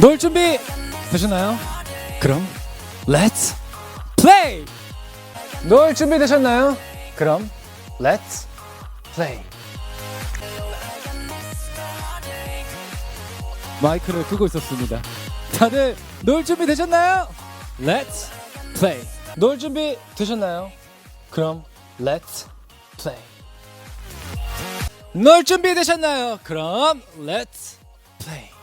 놀 준비 되셨나요? 그럼 렛츠 플레이. 놀 준비 되셨나요? 그럼 렛츠 플레이. 마이크를 끄고 있었습니다. 다들 놀 준비 되셨나요? 렛츠 플레이. 놀 준비 되셨나요? 그럼 렛츠 플레이. 놀 준비 되셨나요? 그럼 렛츠 플레이.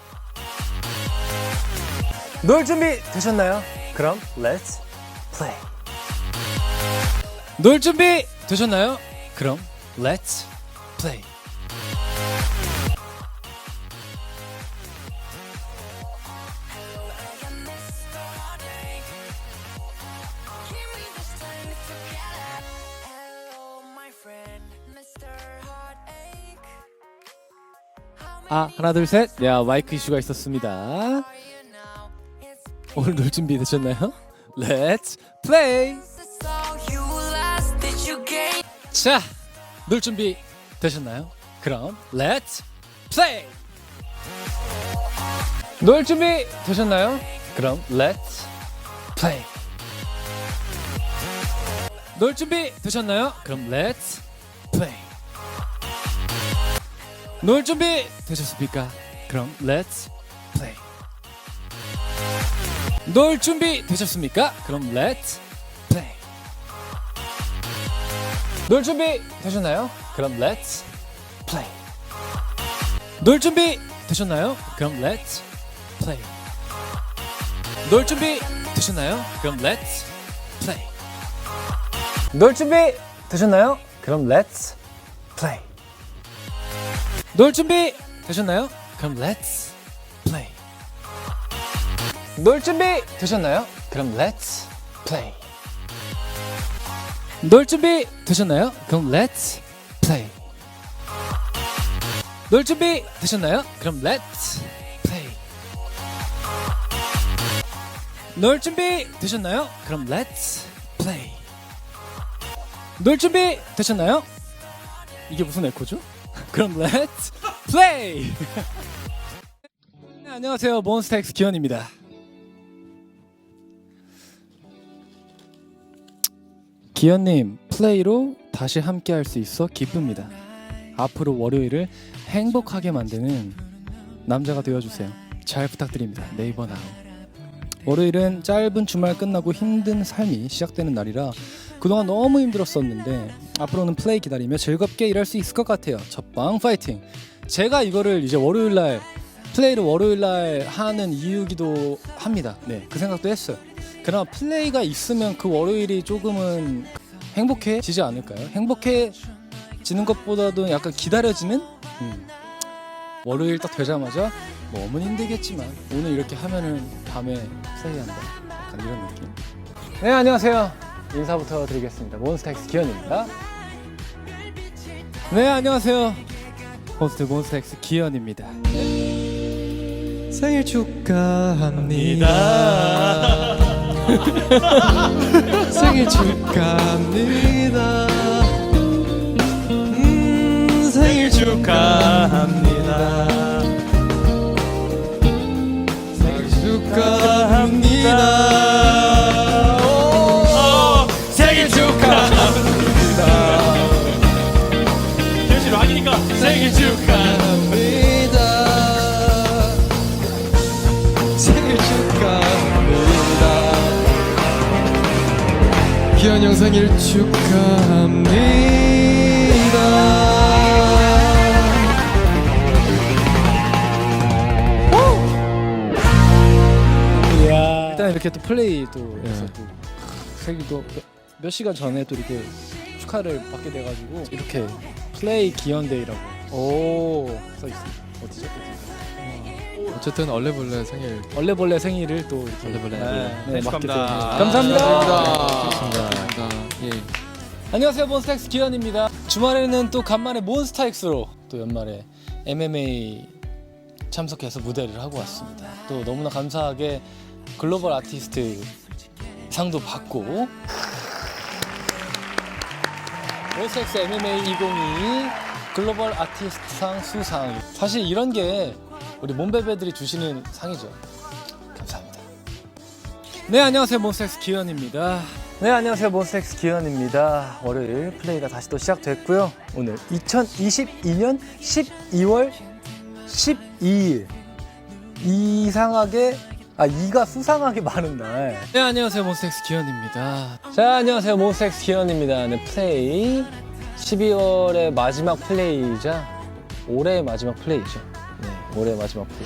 놀 준비 되셨나요? 그럼 렛츠 플레이. 놀 준비 되셨나요? 그럼 Mr. Heartache. 아 하나 둘 셋. 야 마이크 이슈가 있었습니다. 오늘 놀 준비 되셨나요? Let's play! 자, 놀 준비 되셨나요? 그럼 Let's play! 놀 준비 되셨나요? 그럼 Let's play! 놀 준비 되셨나요? 그럼 Let's play! 놀 준비 되셨습니까? 그럼 Let's play! 놀 준비 되셨습니까? 그럼 렛츠 플레이. 놀 준비 되셨나요? 그럼 렛츠 플레이. 놀 준비 되셨나요? 그럼 렛츠 플레이. 놀 준비 되셨나요? 그럼 렛츠 플레이. 놀 준비 되셨나요? 그럼 렛츠 플레이. 놀 준비 되셨나요? 그럼 렛츠. 놀 준비 되셨나요? 그럼 렛츠 플레이. 놀 준비 되셨나요? 그럼 렛츠 플레이. 놀 준비 되셨나요? 그럼 렛츠 플레이. 놀 준비 되셨나요? 그럼 렛츠 플레이. 놀 준비 되셨나요? 이게 무슨 에코죠? 그럼 렛츠 플레이. 네, 안녕하세요. 몬스타엑스 기현입니다. 기현님 플레이로 다시 함께 할 수 있어 기쁩니다. 앞으로 월요일을 행복하게 만드는 남자가 되어주세요. 잘 부탁드립니다. 네이버 나우. 월요일은 짧은 주말 끝나고 힘든 삶이 시작되는 날이라 그동안 너무 힘들었었는데 앞으로는 플레이 기다리며 즐겁게 일할 수 있을 것 같아요. 첫방 파이팅. 제가 이거를 이제 월요일 날 플레이를 월요일 날 하는 이유기도 합니다. 네, 그 생각도 했어요. 그러나 플레이가 있으면 그 월요일이 조금은 행복해지지 않을까요? 행복해지는 것보다도 약간 기다려지는? 음. 월요일 딱 되자마자 뭐 너무 힘들겠지만 오늘 이렇게 하면은 밤에 플레이한다. 약간 이런 느낌. 네 안녕하세요. 인사부터 드리겠습니다. 몬스타엑스 기현입니다. 네 안녕하세요. 호스트 몬스타엑스 기현입니다. 생일 축하합니다. 생일 축하합니다. 음, 생일 축하합니다. 생일 축하합니다. 오, 생일 축하합니다. 아니니까 생일 축하합니다. 생일 축하 기현 형 생일 축하합니다. 일단 이렇게 또 플레이 또 해서 또 세기도 몇, 몇 시간 전에 또 이렇게 축하를 받게 돼가지고 이렇게 플레이 기현데이라고 오 써 있습니다 어디죠? 어쨌든 얼레벌레 생일 얼레벌레 생일을 또 이렇게 얼레벌레. 네, 네, 네, 맞게 축하합니다. 되네요. 감사합니다. 감사합니다. 예. 안녕하세요 몬스타엑스 기현입니다. 주말에는 또 간만에 몬스타엑스로 또 연말에 MMA 참석해서 무대를 하고 왔습니다. 또 너무나 감사하게 글로벌 아티스트 상도 받고 몬스타엑스 MMA 2022 글로벌 아티스트상 수상 사실 이런 게 우리 몬베베들이 주시는 상이죠. 네 안녕하세요 몬스타엑스 기현입니다. 네 안녕하세요 몬스타엑스 기현입니다. 월요일 플레이가 다시 또 시작됐고요. 오늘 2022년 12월 12일 이상하게 아 이가 수상하게 많은 날. 네 안녕하세요 몬스타엑스 기현입니다. 자 안녕하세요 몬스타엑스 기현입니다. 네 플레이 12월의 마지막 플레이이자 올해의 마지막 플레이죠. 네 올해의 마지막 플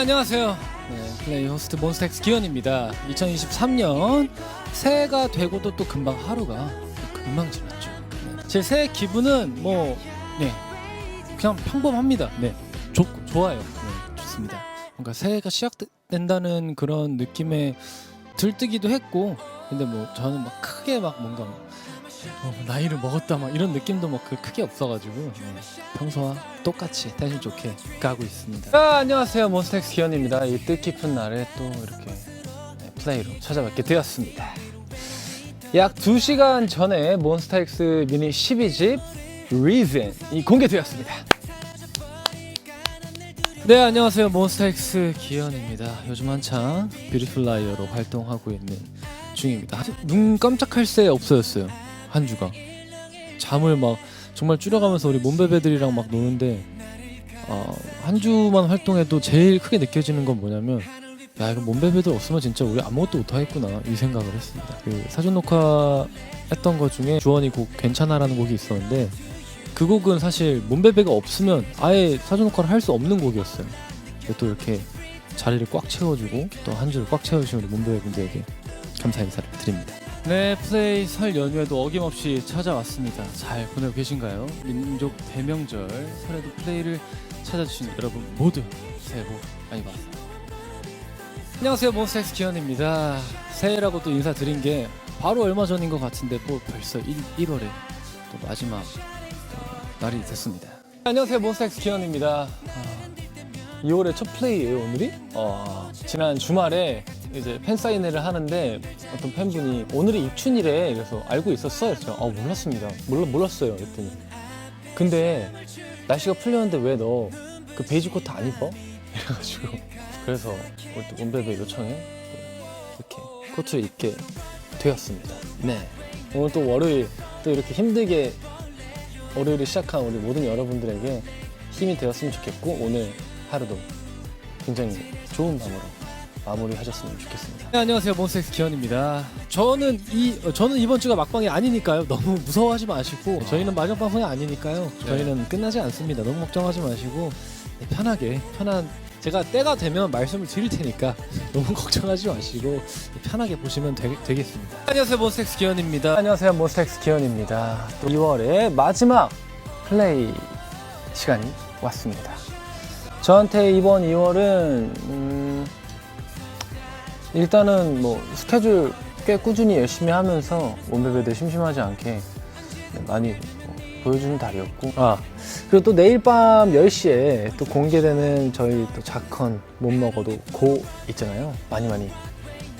안녕하세요. 네, 플레이 호스트 몬스타엑스 기현입니다. 2023년 새해가 되고도 또 금방 하루가 또 금방 지났죠. 네. 제 새해 기분은 뭐 네, 그냥 평범합니다. 네, 좋, 좋아요. 네, 좋습니다. 뭔가 새해가 시작된다는 그런 느낌에 들뜨기도 했고, 근데 뭐 저는 막 크게 막 뭔가 어, 나이를 먹었다 막 이런 느낌도 막그 크게 없어가지고 네, 평소와 똑같이 텐션 좋게 가고 있습니다. 자, 안녕하세요 몬스타엑스 기현입니다. 이 뜻깊은 날에 또 이렇게 네, 플레이로 찾아뵙게 되었습니다. 약 2시간 전에 몬스타엑스 미니 12집 Reason이 공개되었습니다. 네 안녕하세요 몬스타엑스 기현입니다. 요즘 한창 뷰티풀 라이어로 활동하고 있는 중입니다. 눈 깜짝할 새 없어졌어요 한 주가 잠을 막 정말 줄여가면서 우리 몸베베들이랑 막 노는데 어, 한 주만 활동해도 제일 크게 느껴지는 건 뭐냐면 야 이거 몸베베들 없으면 진짜 우리 아무것도 못하겠구나 이 생각을 했습니다. 그 사전 녹화 했던 것 중에 주원이 곡 괜찮아라는 곡이 있었는데 그 곡은 사실 몸베베가 없으면 아예 사전 녹화를 할 수 없는 곡이었어요. 또 이렇게 자리를 꽉 채워주고 또 한 주를 꽉 채워주신 우리 몸베베 분들에게 감사 인사를 드립니다. 네, 플레이 설 연휴에도 어김없이 찾아왔습니다. 잘 보내고 계신가요? 민족 대명절 설에도 플레이를 찾아주신 여러분 모두 새해 복 많이 받으세요. 안녕하세요, 몬스타엑스 기현입니다. 새해라고 또 인사드린 게 바로 얼마 전인 것 같은데 뭐 벌써 1, 1월에 또 마지막 어, 날이 됐습니다. 안녕하세요, 몬스타엑스 기현입니다. 아, 2월의 첫 플레이예요, 오늘이? 어, 지난 주말에 이제 팬 사인회를 하는데 어떤 팬분이 오늘이 입춘이래 그래서 알고 있었어? 그래서 아 몰랐습니다. 몰라, 몰랐어요. 그랬더니. 근데 날씨가 풀렸는데 왜 너 그 베이지 코트 안 입어? 이래가지고 그래서 요청에 또 이렇게 코트를 입게 되었습니다. 네. 오늘 또 월요일 또 이렇게 힘들게 월요일을 시작한 우리 모든 여러분들에게 힘이 되었으면 좋겠고 오늘 하루도 굉장히 좋은 밤으로 마무리하셨으면 좋겠습니다. 네, 안녕하세요 몬스엑스 기현입니다. 저는 이 어, 저는 이번 주가 막방이 아니니까요. 너무 무서워하지 마시고 저희는 마지막 방송이 아니니까요. 저희는 끝나지 않습니다. 너무 걱정하지 마시고 네, 편하게 편한 제가 때가 되면 말씀을 드릴 테니까 너무 걱정하지 마시고 편하게 보시면 되, 겠습니다 안녕하세요 몬스엑스 기현입니다. 안녕하세요 몬스엑스 기현입니다. 또 2월의 마지막 플레이 시간이 왔습니다. 저한테 이번 2월은 음, 일단은 뭐 스케줄 꽤 꾸준히 열심히 하면서 몸베베들 심심하지 않게 많이 뭐 보여주는 달이었고. 아. 그리고 또 내일 밤 10시에 또 공개되는 저희 또 자컨 못 먹어도 고 있잖아요. 많이 많이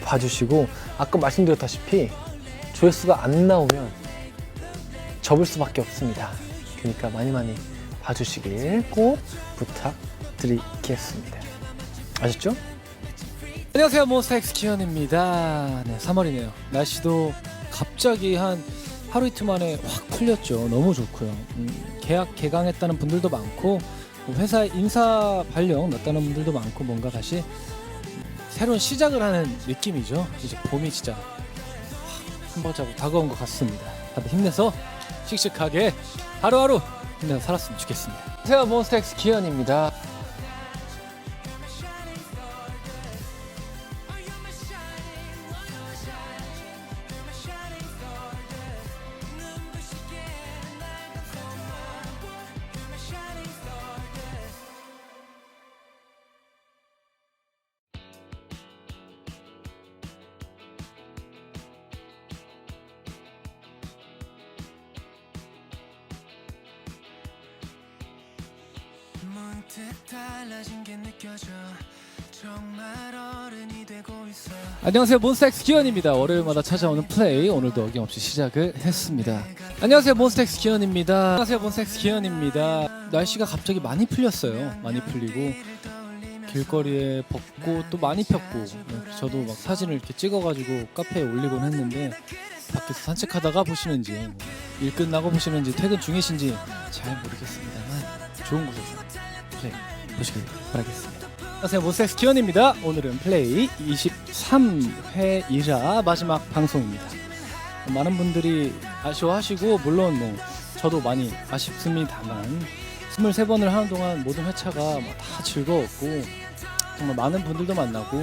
봐주시고. 아까 말씀드렸다시피 조회수가 안 나오면 접을 수밖에 없습니다. 그러니까 많이 많이 봐주시길 꼭 부탁드리겠습니다. 아셨죠? 안녕하세요 몬스타엑스 기현입니다. 네 3월이네요. 날씨도 갑자기 한 하루 이틀 만에 확 풀렸죠. 너무 좋고요. 음, 계약 개강했다는 분들도 많고 뭐 회사 인사 발령 났다는 분들도 많고 뭔가 다시 새로운 시작을 하는 느낌이죠. 이제 봄이 진짜 확 한번 자고 다가온 것 같습니다. 다들 힘내서 씩씩하게 하루하루 힘내서 살았으면 좋겠습니다. 안녕하세요 몬스타엑스 기현입니다. 안녕하세요 몬스타엑스 기현입니다. 월요일마다 찾아오는 플레이 오늘도 어김없이 시작을 했습니다. 안녕하세요 몬스타엑스 기현입니다. 안녕하세요 몬스타엑스 기현입니다. 날씨가 갑자기 많이 풀렸어요. 많이 풀리고 길거리에 벚꽃도 많이 폈고 네, 저도 막 사진을 이렇게 찍어가지고 카페에 올리곤 했는데 밖에서 산책하다가 보시는지 뭐일 끝나고 보시는지 퇴근 중이신지 잘 모르겠습니다만 좋은 곳에서 플레이 보시길 바라겠습니다. 안녕하세요 몬스타엑스 기현입니다. 오늘은 플레이 23회이자 마지막 방송입니다. 많은 분들이 아쉬워하시고 물론 뭐 저도 많이 아쉽습니다만 23번을 하는 동안 모든 회차가 뭐다 즐거웠고 정말 많은 분들도 만나고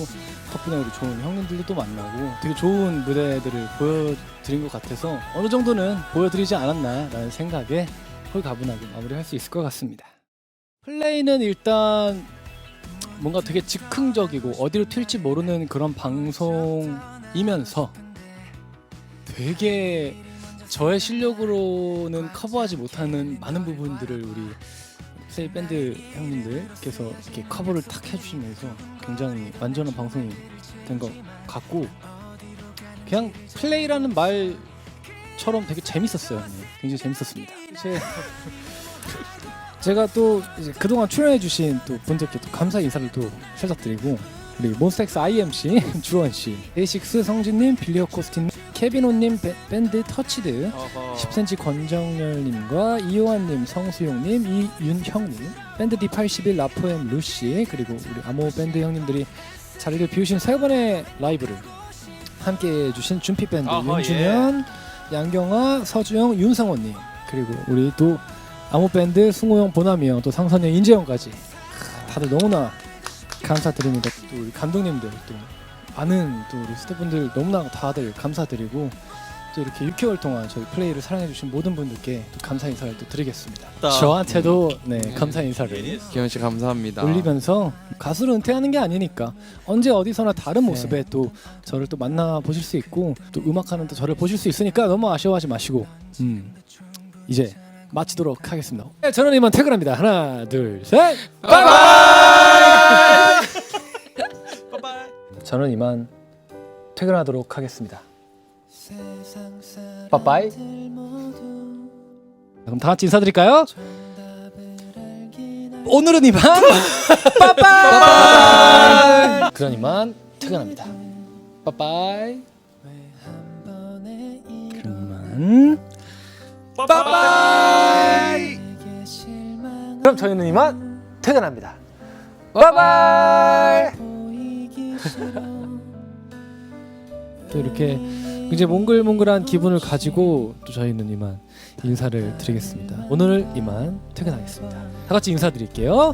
덕분에 우리 좋은 형님들도 또 만나고 되게 좋은 무대들을 보여드린 것 같아서 어느 정도는 보여드리지 않았나라는 생각에 홀가분하게 마무리할 수 있을 것 같습니다. 플레이는 일단 뭔가 되게 즉흥적이고 어디로 튈지 모르는 그런 방송이면서 되게 저의 실력으로는 커버하지 못하는 많은 부분들을 우리 플레이 밴드 형님들께서 이렇게 커버를 탁 해주시면서 굉장히 완전한 방송이 된 것 같고 그냥 플레이라는 말처럼 되게 재밌었어요. 네, 굉장히 재밌었습니다. 제 제가 또 이제 그동안 출연해주신 또 분들께 또 감사 인사를 또 살짝 드리고 우리 몬스타엑스 IMC 주원 씨, 데이식스 성진님, 빌리어 코스틴, 밴- 밴드 터치드, 10cm 권정열님과 이효환님, 성수용님, 이윤형님, 밴드 D81 라포엠 루시 그리고 우리 아모 밴드 형님들이 자리를 비우신 세 번의 라이브를 함께해 주신 준피 밴드 어허, 윤준현, 양경아, 서주영, 윤성호님 그리고 우리 또 아모 밴드 승호형, 보남이 형, 또 상선형, 인재형까지 크, 다들 너무나 감사드립니다. 또 우리 감독님들 또 많은 또 우리 스태프분들 너무나 다들 감사드리고 또 이렇게 6개월 동안 저희 플레이를 사랑해주신 모든 분들께 또 감사 인사를 또 드리겠습니다. 저한테도 네 감사 인사를 기현 씨 감사합니다. 올리면서 가수를 은퇴하는 게 아니니까 언제 어디서나 다른 모습에 또 저를 또 만나 보실 수 있고 또 음악하는 또 저를 보실 수 있으니까 너무 아쉬워하지 마시고 음 이제 마치도록 하겠습니다. 네, 저는 이만 퇴근합니다. 하나 둘 셋. 바이바이. 저는 이만 퇴근하도록 하겠습니다. 빠빠이. 그럼 다 같이 인사드릴까요? 오늘은 이만 빠빠이. 그럼 이만 퇴근합니다. 빠빠이. 그럼 이만 빠빠이. 그럼 저희는 이만 퇴근합니다. 빠빠이. 또 이렇게 이제 몽글몽글한 기분을 가지고 또 저희는 이만 인사를 드리겠습니다. 오늘 이만 퇴근하겠습니다. 다 같이 인사드릴게요.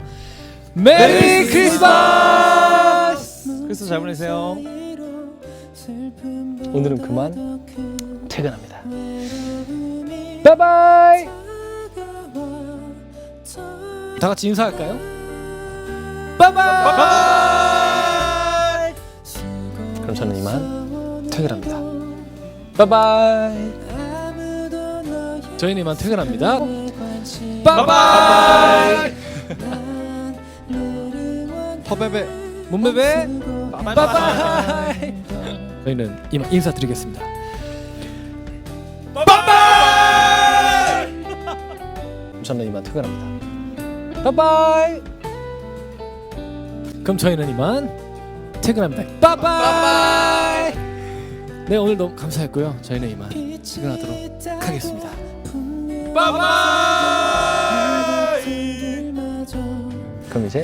메리 크리스마스! 크리스마스 잘 보내세요. 오늘은 그만 퇴근합니다. 바이바이! 다 같이 인사할까요? 바이바이! 그럼 저는 이만 퇴근합니다. 바이바이! 저희는 이만 퇴근합니다. 바이바이! 퍼베베 몸베베 바이바이! 저희는 이만 인사드리겠습니다. 저는 이만 퇴근합니다. 바이바이. 그럼 저희는 이만 퇴근합니다. 바이바이. 네 오늘 너무 감사했고요. 저희는 이만 퇴근하도록 하겠습니다. 그럼 이제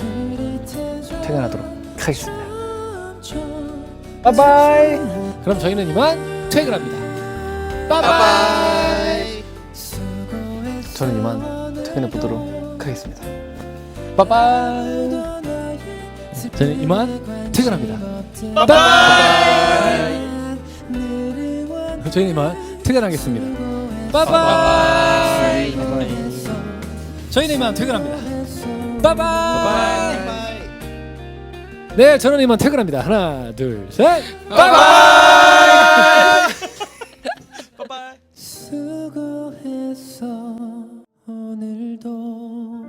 퇴근하도록 하겠습니다. 바이바이. 그럼 저희는 이만 퇴근합니다. 바이바이. 저는 이만 퇴근해 보도록 하겠습니다. 바이바이. 저는 이만 퇴근합니다. 바이바이. 저희는 이만 퇴근하겠습니다. 바이바이. 저희는 이만 퇴근합니다. 바이바이. 네, 저는 이만 퇴근합니다. 하나, 둘, 셋. 바이바이. 수고했어 오늘도